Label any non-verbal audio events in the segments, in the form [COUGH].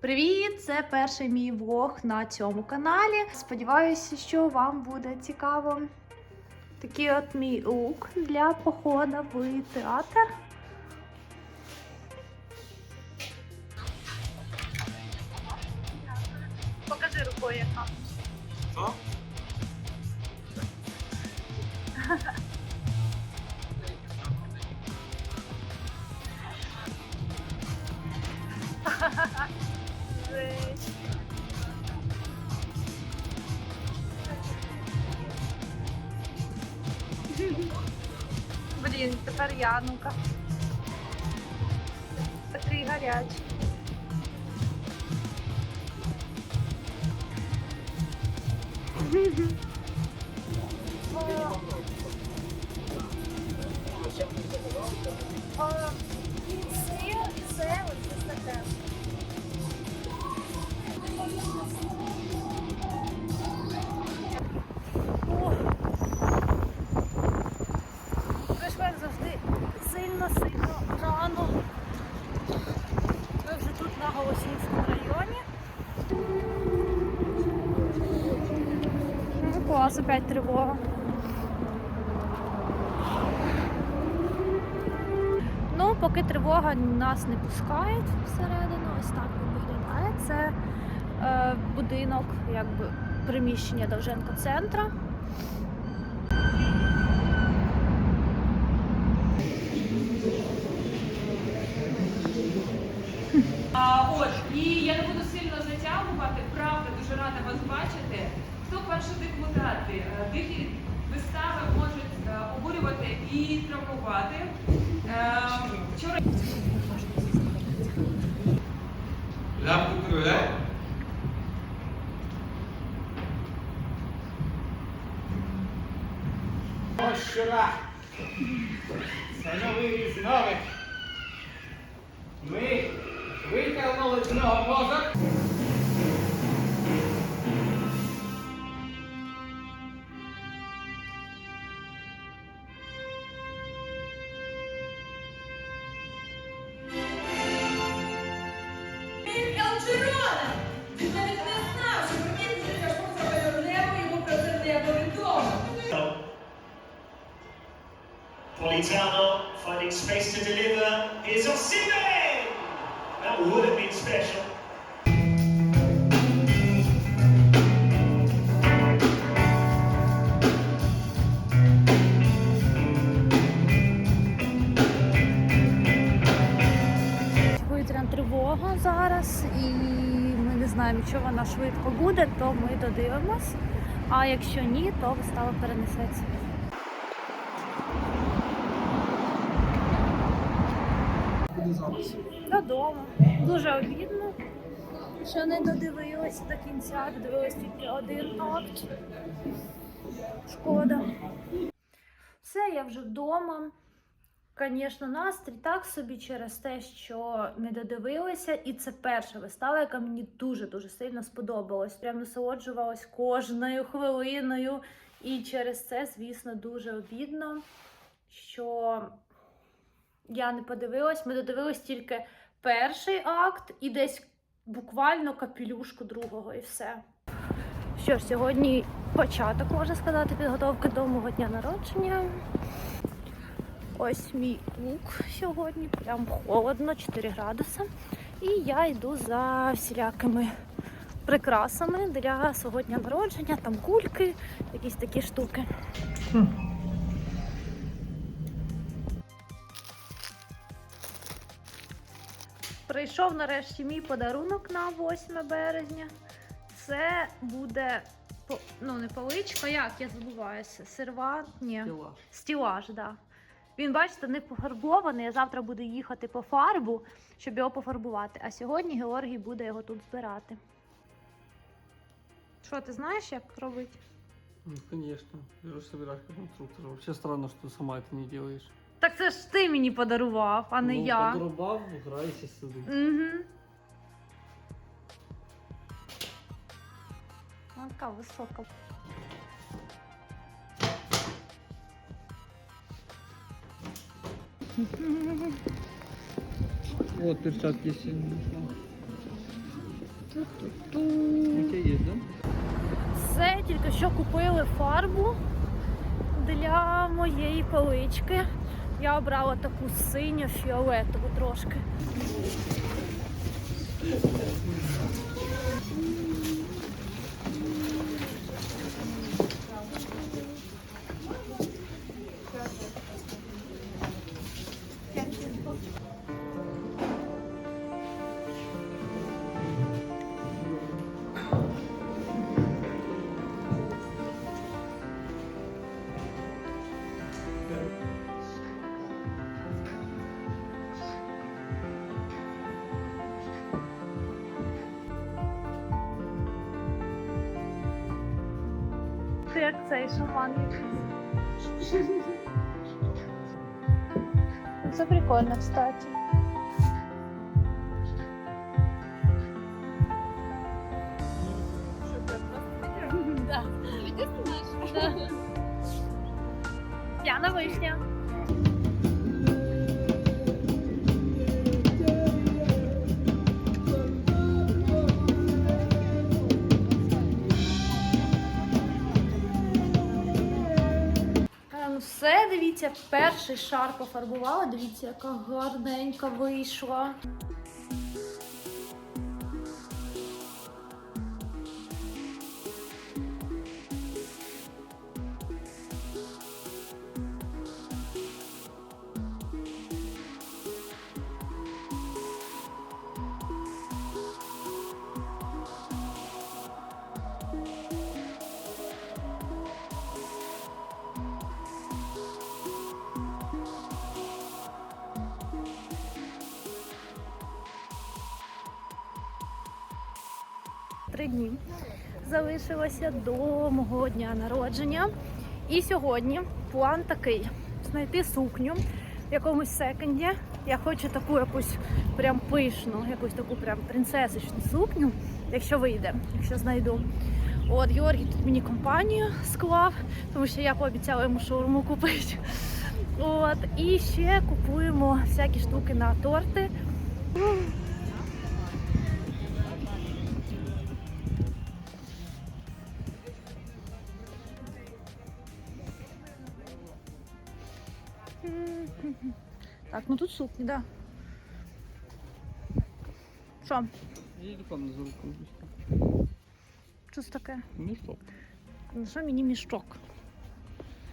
Привіт! Це перший мій влог на цьому каналі. Сподіваюся, що вам буде цікаво. Такий от мій лук для походу в театр. Mm-hmm. [LAUGHS] опять тривога. Ну, поки тривога нас не пускають всередину, ось так він виглядає. Це е, будинок, якби приміщення Довженко центра. От, і я не буду сильно затягувати, правда, дуже рада вас бачити. Хто у? Е, Дихі вистави можуть е, обурювати і травмувати. Е, Вчора Ляпку криве? Ось щора. Це новий різновид. Ми витягнули з нього мозок. Politano finding space to deliver. Here's Osimhen! That would have been special. Тривога зараз, і ми не знаємо, що вона швидко буде, то ми додивимось. А якщо ні, то вистава перенесеться. Додому. Дуже обідно, що не додивилася до кінця, додивилась тільки один акт. Шкода. Все, я вже вдома. Звісно, настрій так собі через те, що не додивилася, і це перша вистава, яка мені дуже-дуже сильно сподобалась. Прям насолоджувалась кожною хвилиною. І через це, звісно, дуже обідно, що я не подивилась. Ми додивились тільки перший акт і десь буквально капелюшку другого, і все. Що ж, сьогодні початок, можна сказати, підготовки до мого дня народження. Ось мій лук сьогодні, прям холодно, 4 градуси. І я йду за всілякими прикрасами для свого дня народження, там кульки, якісь такі штуки. Прийшов нарешті мій подарунок на 8 березня. Це буде ну не поличка, як я забуваюся. Сервант, ні. Стілаж, так. Да. Він, бачите, не пофарбований, а завтра буде їхати по фарбу, щоб його пофарбувати. А сьогодні Георгій буде його тут збирати. Що, ти знаєш, як робити? Ну, конечно. Я же собираюсь как конструктор. Вообще странно, что сама это не делаешь. Так це ж ти мені подарував, а не ну, я. Подрубав, грайся сюди. Угу. Вона така висока. Вот перчатки сильно. Да? Це тільки що купили фарбу для моєї полички. Я обрала таку синю фіолетову трошки. Це прикольно, кстати. [LAUGHS] Да. Да. П'яна вишня. Перший шар пофарбувала. Дивіться, яка гарненька вийшла. Три дні залишилося до мого дня народження. І сьогодні план такий: знайти сукню в якомусь секонді. Я хочу таку якусь прям пишну, якусь таку прям принцесичну сукню, якщо вийде, якщо знайду. От Георгій тут мені компанію склав, тому що я пообіцяла йому шаурму купити. От, і ще купуємо всякі штуки на торти. тут сукні, да. Що? Я телефон за руку візьму. Що це таке? Ну що? Ну що мені мішок?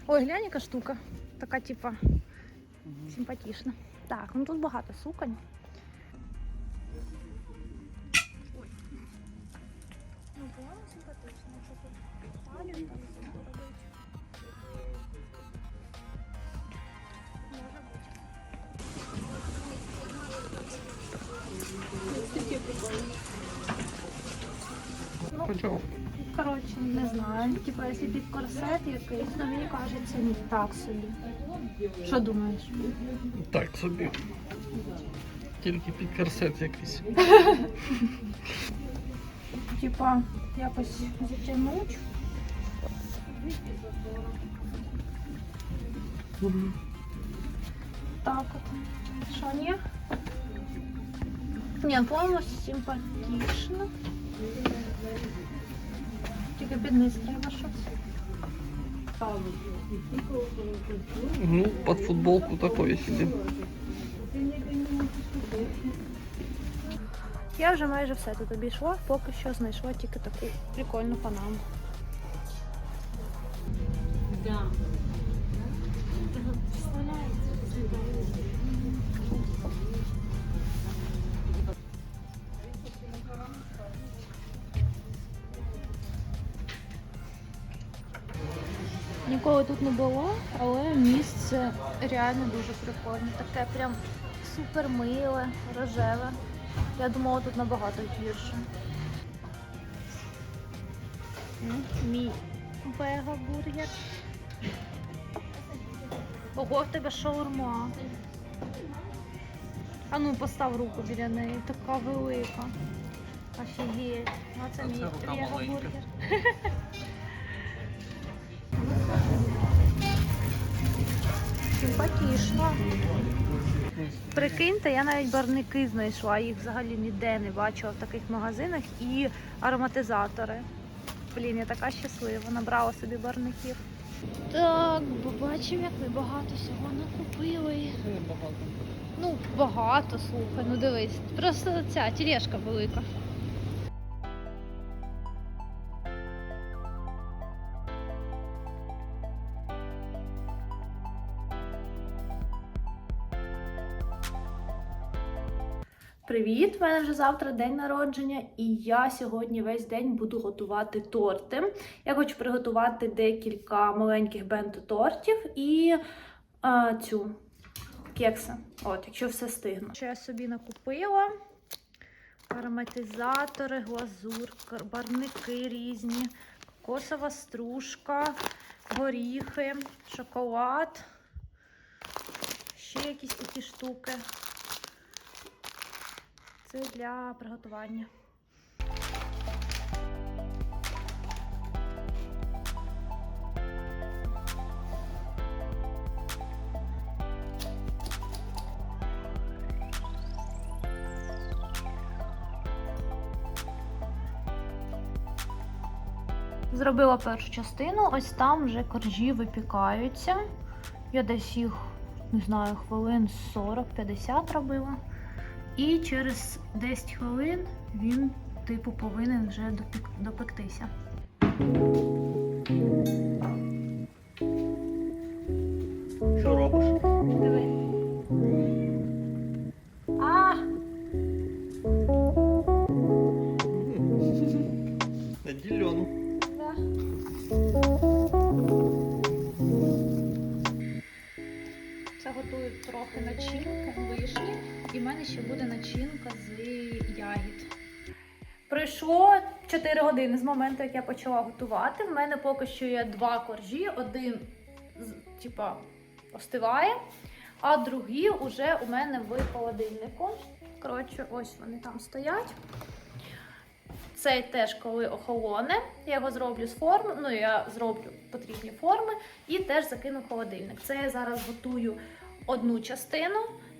Ой, глянь, яка штука. Така, типа, симпатична. Так, ну тут багато суконь. Ой. Ну, по-моєму, симпатично. Що тут? Талію Ну, Коротше, не знаю. Типа, якщо під корсет якийсь, то мені кажеться, ні, так собі. Що думаєш? Так собі. Тільки під корсет якийсь. Типа, якось затягнуть. Так от. Що, ні? Ні, по-моєму, симпатично. Тільки під низ треба щось. Ну, під футболку такої собі. Я вже майже все тут обійшла, поки що знайшла тільки таку прикольну панаму. Не було, але місце реально дуже прикольне. Таке прям супер миле, рожеве. Я думала, тут набагато гірше. Мій вега-бургер. Ого, в тебе шаурма. А ну постав руку біля неї, така велика. Офігеть. Ну, це мій це рука вега-бургер. [LAUGHS] Симпатично. Прикиньте, я навіть барники знайшла, їх взагалі ніде не бачила в таких магазинах і ароматизатори. Блін, я така щаслива, набрала собі барників. Так, побачимо, як ми багато всього накупили. Ну, багато, слухай, ну дивись. Просто ця тележка велика. Привіт! У мене вже завтра день народження, і я сьогодні весь день буду готувати торти. Я хочу приготувати декілька маленьких бенто-тортів і а, цю кекси. От, якщо все стигну. Що я собі накупила? Ароматизатори, глазур, барники різні, кокосова стружка, горіхи, шоколад, ще якісь такі штуки. Це для приготування. Зробила першу частину, ось там вже коржі випікаються. Я десь їх, не знаю, хвилин 40-50 робила. І через 10 хвилин він, типу, повинен вже допектися. Мене ще буде начинка з ягід. Пройшло 4 години з моменту, як я почала готувати. В мене поки що є два коржі. Один типа остиває, а другий уже у мене в холодильнику. Коротше, ось вони там стоять. Цей теж коли охолоне, я його зроблю з форми, ну я зроблю потрібні форми і теж закину в холодильник. Це я зараз готую одну частину,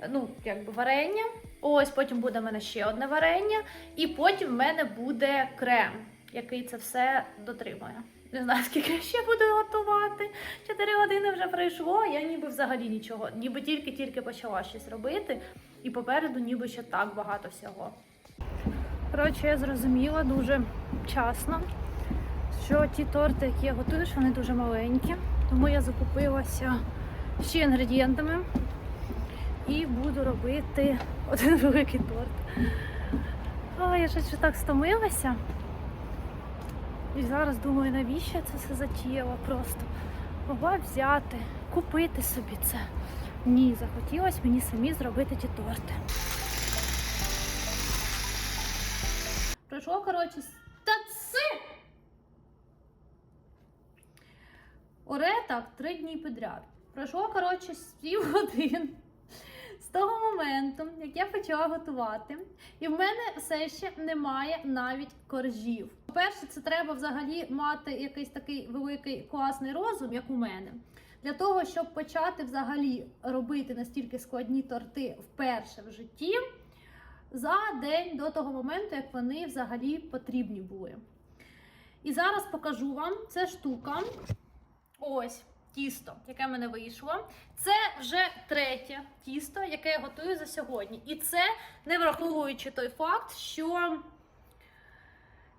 ну якби варення. Ось потім буде в мене ще одне варення, і потім в мене буде крем, який це все дотримує. Не знаю, скільки я ще буду готувати. Чотири години вже пройшло. Я ніби взагалі нічого, ніби тільки-тільки почала щось робити, і попереду ніби ще так багато всього. Коротше, я зрозуміла дуже вчасно, що ті торти, які я готую, що вони дуже маленькі. Тому я закупилася ще інгредієнтами і буду робити один великий торт. А, я щось так стомилася. І зараз думаю, навіщо я це все затіяла просто. Могла взяти, купити собі це. Ні, захотілося мені самі зробити ті торти. Пройшло, коротше, та це! Оре так, три дні підряд. Пройшло, коротше, з пів годин того моменту, як я почала готувати. І в мене все ще немає навіть коржів. По-перше, це треба взагалі мати якийсь такий великий класний розум, як у мене. Для того, щоб почати взагалі робити настільки складні торти вперше в житті, за день до того моменту, як вони взагалі потрібні були. І зараз покажу вам це штука. Ось тісто, яке в мене вийшло. Це вже третє тісто, яке я готую за сьогодні. І це не враховуючи той факт, що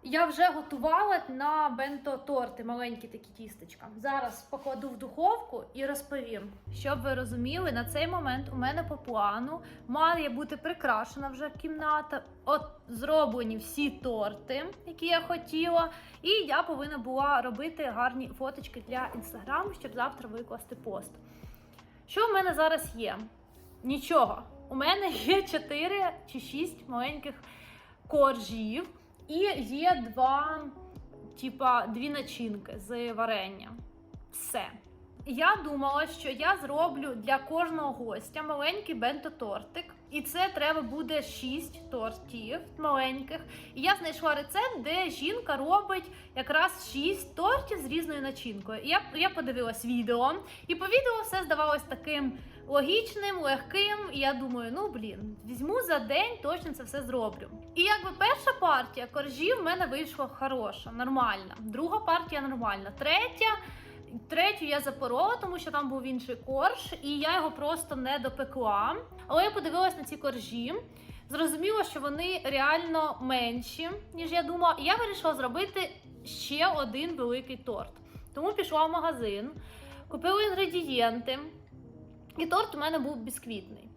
я вже готувала на бенто торти, маленькі такі тістечка. Зараз покладу в духовку і розповім. Щоб ви розуміли, на цей момент у мене по плану має бути прикрашена вже кімната. От зроблені всі торти, які я хотіла. І я повинна була робити гарні фоточки для інстаграму, щоб завтра викласти пост. Що в мене зараз є? Нічого. У мене є 4 чи 6 маленьких коржів. І є два, типа, дві начинки з варення. Все. Я думала, що я зроблю для кожного гостя маленький бенто-тортик. І це треба буде 6 тортів маленьких. І я знайшла рецепт, де жінка робить якраз 6 тортів з різною начинкою. І я, я подивилась відео, і по відео все здавалось таким логічним, легким. І я думаю, ну блін, візьму за день, точно це все зроблю. І якби перша партія коржів в мене вийшла хороша, нормальна. Друга партія нормальна. Третя. Третю я запорола, тому що там був інший корж, і я його просто не допекла. Але я подивилась на ці коржі, зрозуміла, що вони реально менші, ніж я думала. І я вирішила зробити ще один великий торт. Тому пішла в магазин, купила інгредієнти, і торт у мене був бісквітний.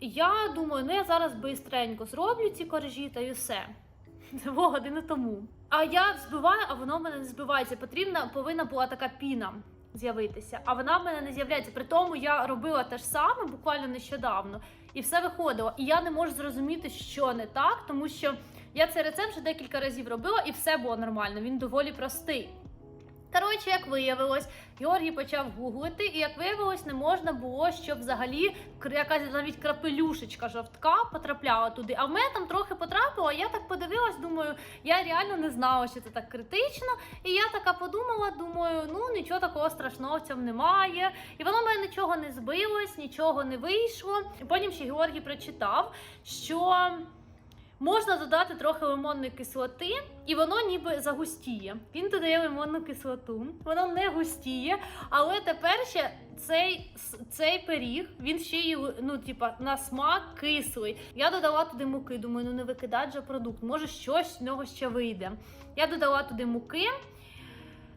Я думаю, ну я зараз бистренько зроблю ці коржі та й все. Це було годину тому. А я збиваю, а воно в мене не збивається. Потрібна повинна була така піна з'явитися, а вона в мене не з'являється. При тому я робила те ж саме буквально нещодавно, і все виходило. І я не можу зрозуміти, що не так, тому що я цей рецепт вже декілька разів робила, і все було нормально. Він доволі простий. Коротше, як виявилось, Георгій почав гуглити, і як виявилось, не можна було, щоб взагалі якась навіть крапелюшечка жовтка потрапляла туди. А в мене там трохи потрапило. Я так подивилась, думаю, я реально не знала, що це так критично. І я така подумала, думаю, ну нічого такого страшного в цьому немає. І воно мене нічого не збилось, нічого не вийшло. І потім ще Георгій прочитав, що. Можна додати трохи лимонної кислоти, і воно ніби загустіє. Він додає лимонну кислоту, воно не густіє, але тепер ще цей, цей пиріг, він ще й ну, типа, на смак кислий. Я додала туди муки, думаю, ну не викидати же продукт, може щось з нього ще вийде. Я додала туди муки.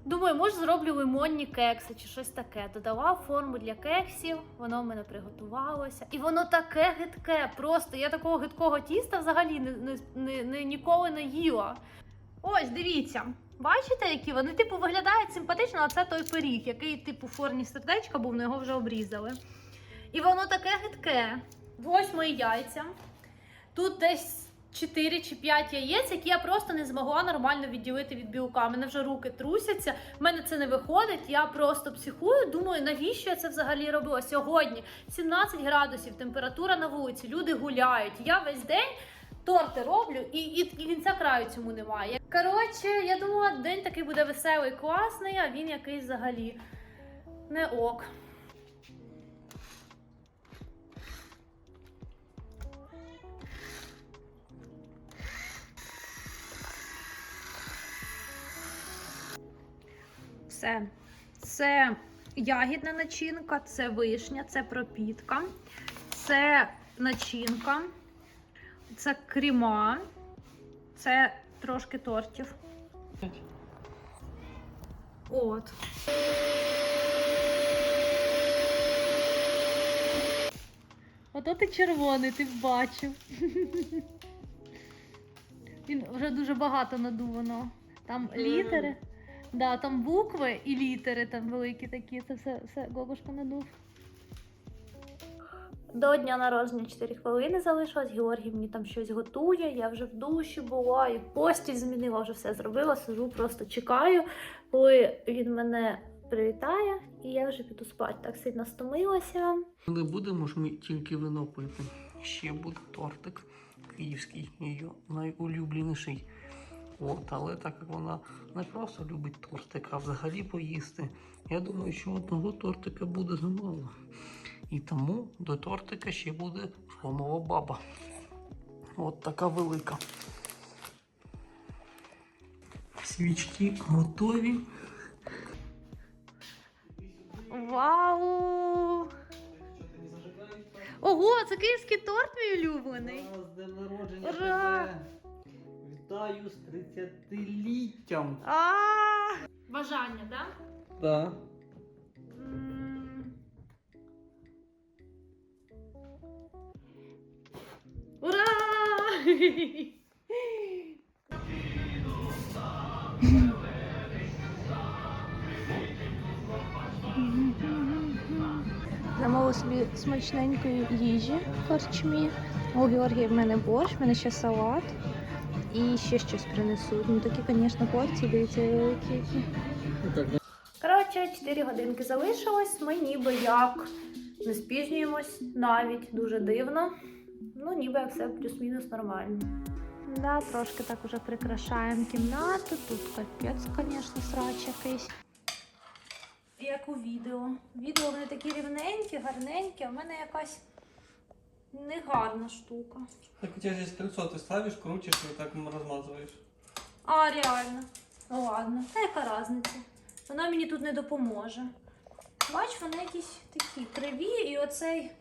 Думаю, може зроблю лимонні кекси чи щось таке. Додала форму для кексів, воно в мене приготувалося. І воно таке гидке. Просто я такого гидкого тіста взагалі не, не, не, не- ніколи не їла. Ось, дивіться. Бачите, які вони, типу, виглядають симпатично, а це той пиріг, який, типу, в формі сердечка був, але його вже обрізали. І воно таке гидке. Ось мої яйця. Тут десь 4 чи 5 яєць, які я просто не змогла нормально відділити від білка. У мене вже руки трусяться, в мене це не виходить. Я просто психую. Думаю, навіщо я це взагалі робила сьогодні? 17 градусів, температура на вулиці, люди гуляють. Я весь день. Торти роблю і, і, і кінця краю цьому немає. Коротше, я думала, день такий буде веселий, класний, а він якийсь взагалі не ок. Все. Це ягідна начинка, це вишня, це пропітка, це начинка, це кріма, це трошки тортів. От. Ото ти червоний, ти бачив. [LAUGHS] Він вже дуже багато надувано. Там літери. Да, там букви і літери там великі такі. Це все, все Гогушка надув. До дня народження 4 хвилини залишилось. Георгій мені там щось готує. Я вже в душі була і постіль змінила, вже все зробила. Сижу, просто чекаю, коли він мене привітає, і я вже піду спати. Так сильно стомилася. Не будемо ж ми тільки вино пити. Ще буде тортик київський, її найулюбленіший. От, але так як вона не просто любить тортик, а взагалі поїсти, я думаю, що одного тортика буде замало. І тому до тортика ще буде фомова баба. От така велика. Свічки готові. Вау! Ого, це київський торт мій улюблений. З днем народження Ура! Вітаю з 30-літтям! А! Бажання, так? Ура! Замовила собі смачненької їжі в корчмі. У Георгія в мене борщ, в мене ще салат. І ще щось принесуть. Ну такі, звісно, порції, дивіться, великі. Коротше, 4 годинки залишилось. Ми ніби як Не спізнюємось навіть дуже дивно. Ну, ніби як все плюс-мінус нормально. Да, трошки так уже прикрашаємо кімнату. Тут капець, звісно, срач якийсь. Як у відео. Відео вони такі рівненькі, гарненькі, а в мене якась негарна штука. Так у тебя здесь кольцо ты ставишь, крутишь и так размазываешь. А, реально. Ну ладно, та яка різниця? Вона мені тут не допоможе. Бач, вони якісь такі криві, і оцей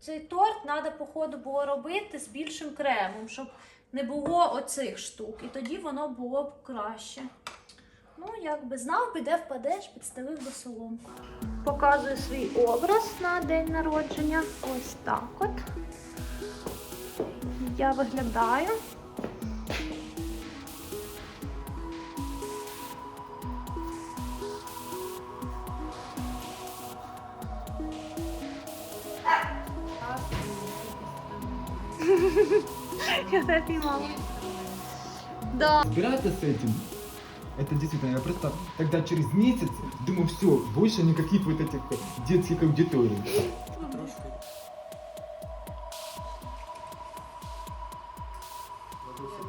цей торт треба, походу, було робити з більшим кремом, щоб не було оцих штук. І тоді воно було б краще. Ну, якби знав, піде впадеш, підставив до соломку. Показую свій образ на день народження. Ось так от. Я виглядаю. Я піймала. Да. Разбираться с этим, это действительно, я просто тогда через месяц думаю, все, больше никаких вот этих детских аудиторий.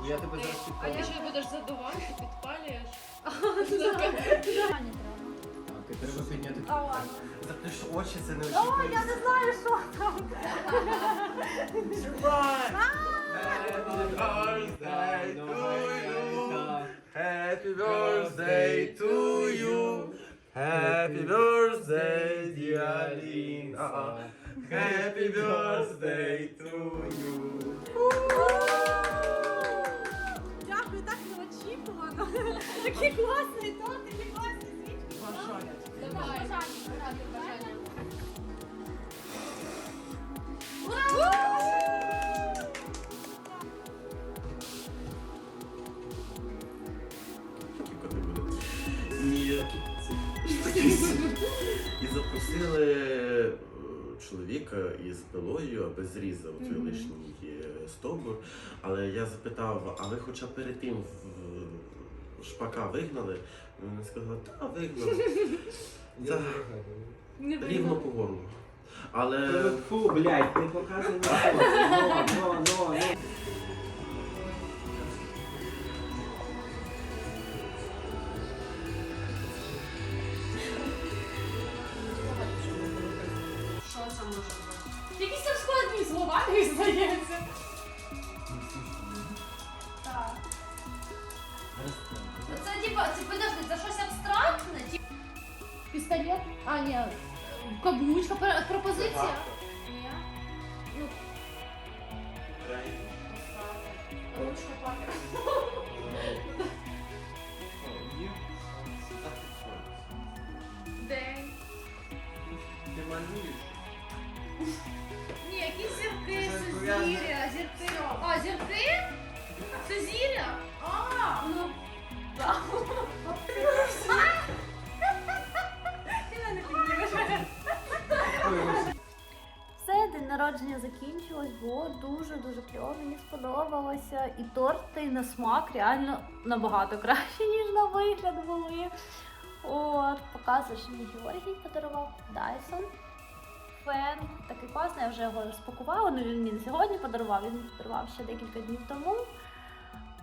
Я тебе зараз А ти ще будеш задувати, підпалюєш? [LAUGHS] Так, это треба підняти. А, ладно. Ти ж очі це не О, я не знаю, що там. Happy birthday to you. Happy birthday, dear Lina. Happy birthday to you. Дякую, так неочікувано. Такий класний торт, такий класний свічки. І, із пилою, аби зрізав той лишній е, стовбур. Але я запитав, а ви хоча перед тим в- шпака вигнали? Вони сказали, та вигнали. [LAUGHS] Рівно по горлу. Але Фу, блядь, не показуй на [LAUGHS] А, зірки? Це зіря? А, ну, так. Ти. Все, день народження закінчилось, було дуже-дуже кльово, мені сподобалося. І торти на смак реально набагато краще, ніж на вигляд були. От, показую, що мені Георгій подарував Dyson. Фен такий класний, я вже його розпакувала. Ну він мені сьогодні подарував, він подарував ще декілька днів тому.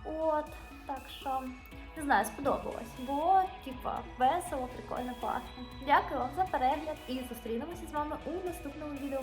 От, так що не знаю, сподобалось. Було типа весело, прикольно, класно. Дякую вам за перегляд і зустрінемося з вами у наступному відео.